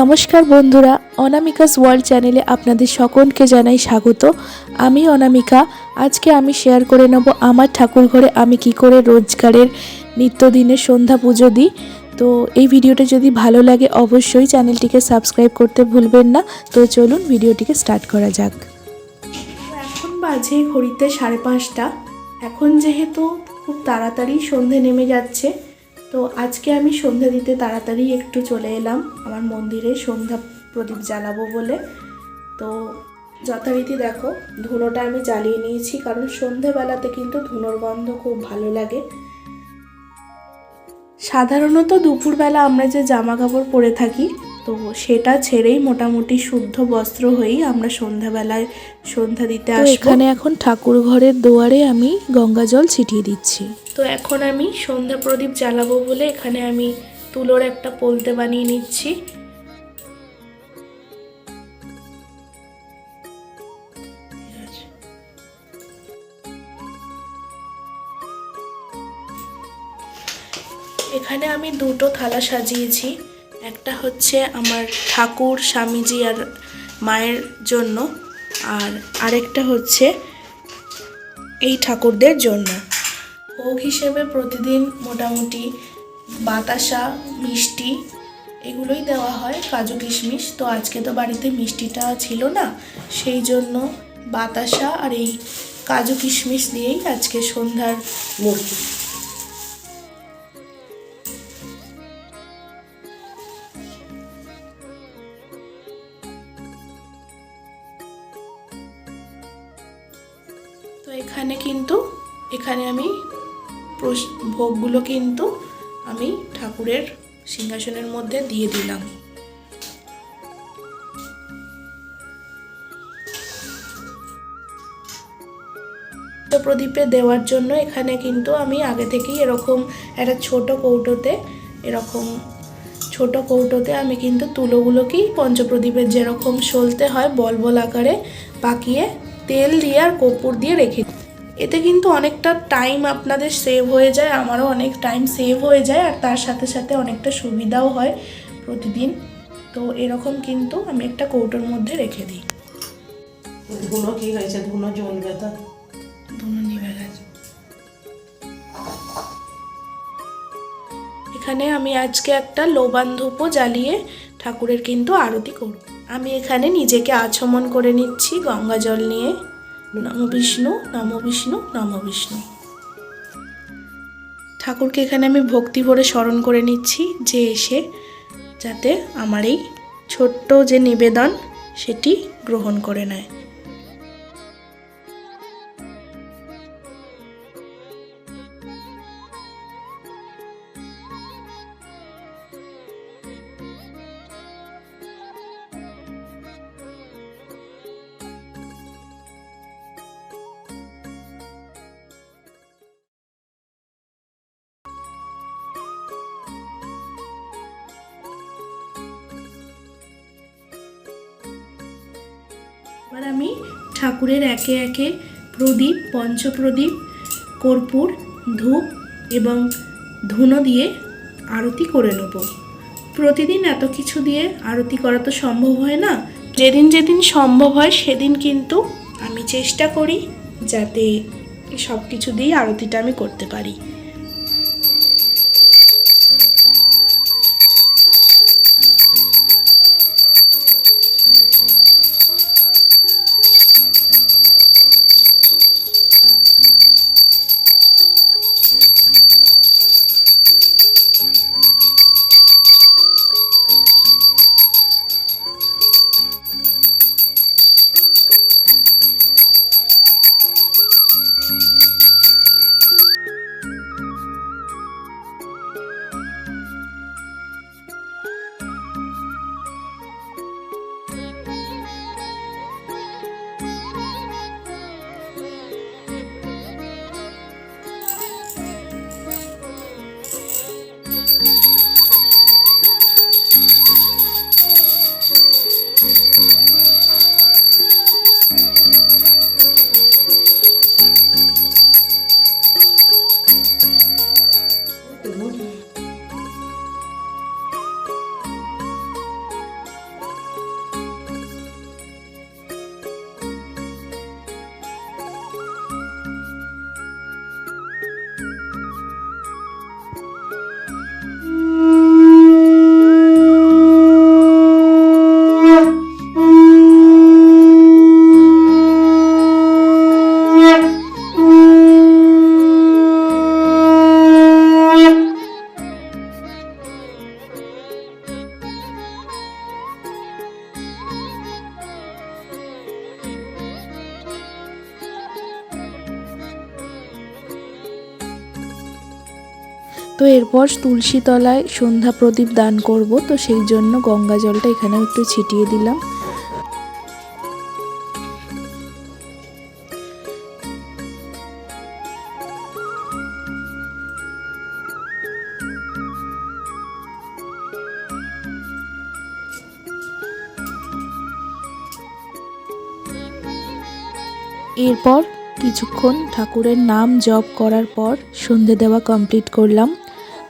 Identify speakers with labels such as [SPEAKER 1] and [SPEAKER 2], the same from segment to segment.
[SPEAKER 1] নমস্কার বন্ধুরা, অনামিকাস ওয়ার্ল্ড চ্যানেলে আপনাদের সকলকে জানাই স্বাগত। আমি অনামিকা, আজকে আমি শেয়ার করে নেব আমার ঠাকুর ঘরে আমি কি করে রোজগারের নিত্যদিনের সন্ধ্যা পুজো দিই। তো এই ভিডিওটা যদি ভালো লাগে অবশ্যই চ্যানেলটিকে সাবস্ক্রাইব করতে ভুলবেন না। তো চলুন ভিডিওটিকে স্টার্ট করা যাক। এখন বাজে ঘড়িতে সাড়ে পাঁচটা। এখন যেহেতু খুব তাড়াতাড়ি সন্ধে নেমে যাচ্ছে তো আজকে আমি সন্ধ্যা দিতে তাড়াতাড়ি একটু চলে এলাম। আমার মন্দিরে সন্ধ্যা প্রদীপ জ্বালাবো বলে। তো যথারীতি দেখো, ধুনোটা আমি জ্বালিয়ে নিয়েছি কারণ সন্ধেবেলাতে কিন্তু ধুনোর গন্ধ খুব ভালো লাগে। সাধারণত দুপুরবেলা আমরা যে জামা কাপড় পরে থাকি তো সেটা ছেড়েই মোটামুটি শুদ্ধ বস্ত্র হয়েই আমরা সন্ধ্যাবেলায় সন্ধ্যা দিতে আসব। এখানে এখন ঠাকুর ঘরের দুয়ারে আমি গঙ্গা জল ছিটিয়ে দিচ্ছি। তো এখন আমি সন্ধ্যা প্রদীপ জ্বালাবো বলে এখানে আমি তুলোর একটা পোলতে বানিয়ে নিচ্ছি। এখানে আমি দুটো থালা সাজিয়েছি। একটা হচ্ছে আমার ঠাকুর, স্বামীজি আর মায়ের জন্য আর আরেকটা হচ্ছে এই ঠাকুরদের জন্য। ভোগ হিসেবে প্রতিদিন মোটামুটি বাতাসা, মিষ্টি এগুলোই দেওয়া হয়, কাজু কিশমিশ। তো আজকে তো বাড়িতে মিষ্টিটা ছিল না, সেই জন্য বাতাসা আর এই কাজু কিশমিশ দিয়েই আজকে সন্ধ্যার মূর্তি। এখানে কিন্তু, এখানে আমি ভোগগুলো কিন্তু আমি ঠাকুরের সিংহাসনের মধ্যে দিয়ে দিলাম। প্রদীপে দেওয়ার জন্য এখানে কিন্তু আমি আগে থেকেই এরকম একটা ছোট কৌটোতে, এরকম ছোট কৌটোতে আমি কিন্তু তুলোগুলোকেই পঞ্চপ্রদীপের যেরকম সলতে হয় বল বল আকারে পাকিয়ে তেল দিয়ে আর কর্পূর দিয়ে রেখে দিই। এতে কিন্তু অনেকটা টাইম আপনাদের সেভ হয়ে যায় আমারও অনেক টাইম সেভ হয়ে যায় আর তার সাথে সাথে অনেকটা সুবিধাও হয় প্রতিদিন। তো এরকম কিন্তু আমি একটা কৌটোর মধ্যে রেখে দিই।
[SPEAKER 2] ধুনো কি হয়েছে? ধুনো জ্বলবে তো।
[SPEAKER 1] ধুনো নিভে গেছে। এখানে আমি আজকে একটা লোবান ধূপও জ্বালিয়ে ঠাকুরের কিন্তু আরতি করব। আমি এখানে নিজেকে আচমন করে নিচ্ছি, গঙ্গা জল নিয়ে। নম বিষ্ণু নম বিষ্ণু নম বিষ্ণু। ঠাকুরকে এখানে আমি ভক্তি ভরে স্মরণ করে নিচ্ছি যে এসে যাতে আমার এই ছোট্ট যে নিবেদন, সেটি গ্রহণ করে নেয়। এবার আমি ঠাকুরের একে একে প্রদীপ, পঞ্চপ্রদীপ, কর্পূর, ধূপ এবং ধুনো দিয়ে আরতি করে নেব। প্রতিদিন এত কিছু দিয়ে আরতি করা তো সম্ভব হয় না। যেদিন যেদিন সম্ভব হয় সেদিন কিন্তু আমি চেষ্টা করি যাতে সব কিছু দিয়ে আরতিটা আমি করতে পারি। thank you তো এরপর তুলসী তলায় সন্ধ্যা প্রদীপ দান করব, তো সেই জন্য গঙ্গা জলটা এখানেও একটু ছিটিয়ে দিলাম। এরপর কিছুক্ষণ ঠাকুরের নাম জপ করার পর সন্ধে দেওয়া কমপ্লিট করলাম।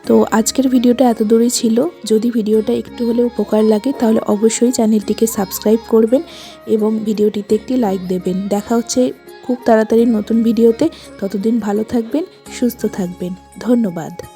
[SPEAKER 1] তো আজকের ভিডিওটা এত দূরই ছিল। যদি ভিডিওটা একটু হলে উপকার লাগে, তাহলে অবশ্যই চ্যানেলটিকে সাবস্ক্রাইব করবেন এবং ভিডিওটিতে একটি লাইক দেবেন। দেখা হচ্ছে খুব তাড়াতাড়ি নতুন ভিডিওতে। ততদিন ভালো থাকবেন, সুস্থ থাকবেন। ধন্যবাদ।